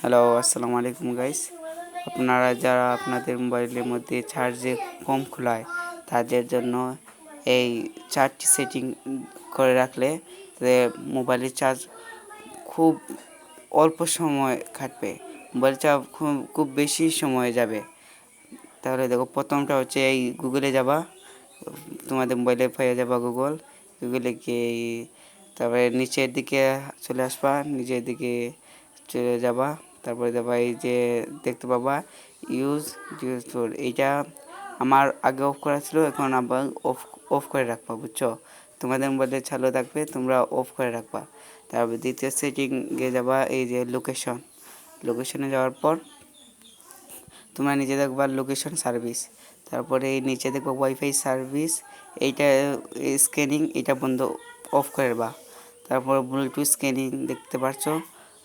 Hello আসসালামু আলাইকুম guys আপনারা যারা আপনাদের মোবাইলের মধ্যে চার্জে কম খোলায়, তাদের জন্য এই চার্জ সেটিং করে রাখলে মোবাইলের চার্জ খুব অল্প সময় কাটবে মোবাইল চার্জ খুব খুব বেশি সময় যাবে। তাহলে দেখো, প্রথমটা হচ্ছে এই গুগলে যাবা। তোমাদের মোবাইলে পেয়ে যাবা গুগল গুগলে গিয়ে তারপরে নিচের দিকে চলে আসবা। নিচের দিকে চলে যাবা। তারপরে দেবা এই যে দেখতে পাবা ইউজ ইউজ ফোর এইটা আমার আগে অফ করা ছিল, এখন আবার অফ অফ করে রাখবা, বুঝছ? তোমাদের মোবাইলে চালু থাকবে, তোমরা অফ করে রাখবা। তারপর দ্বিতীয় সেটিংয়ে যাবা, এই যে লোকেশন লোকেশনে যাওয়ার পর তোমরা নিচে দেখবা লোকেশন সার্ভিস তারপরে এই নিচে দেখবা ওয়াইফাই সার্ভিস এইটা স্ক্যানিং এটা বন্ধ অফ করবা তারপর ব্লুটুথ স্ক্যানিং দেখতে পাচ্ছ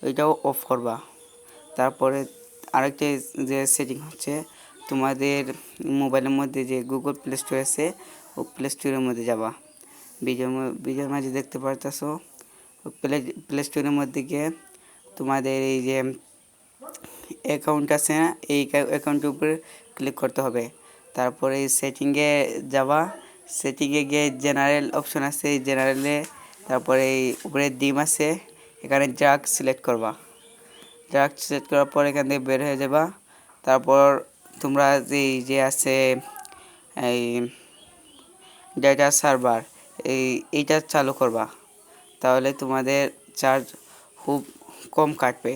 ওইটাও অফ করবা। তারপরে আরেকটা যে সেটিং হচ্ছে, তোমাদের মোবাইলের মধ্যে যে গুগল প্লে স্টোর আছে ও প্লে স্টোরের মধ্যে যাবা। বিজয় বিজয় মাঝে দেখতে পারতেছো। প্লে প্লে স্টোরের মধ্যে গিয়ে তোমাদের এই যে অ্যাকাউন্ট আছে না, এই অ্যাকাউন্টের উপরে ক্লিক করতে হবে। তারপরে সেটিংয়ে যাবা। সেটিংয়ে গিয়ে জেনারেল অপশন আছে জেনারেলে তারপরে এই উপরে ডিম আছে, এখানে জাক সিলেক্ট করবা। ট্রাক সেট করার পর এখান থেকে বের হয়ে যাবা। তারপর তোমরা এই যে আছে এই ডেটা সার্ভার এই, এইটা চালু করবা। তাহলে তোমাদের চার্জ খুব কম কাটবে।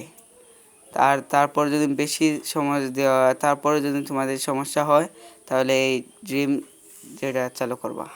আর তারপর যদি বেশি সময় দেওয়া তারপরে যদি তোমাদের সমস্যা হয়, তাহলে এই ড্রিম যেটা চালু করবা।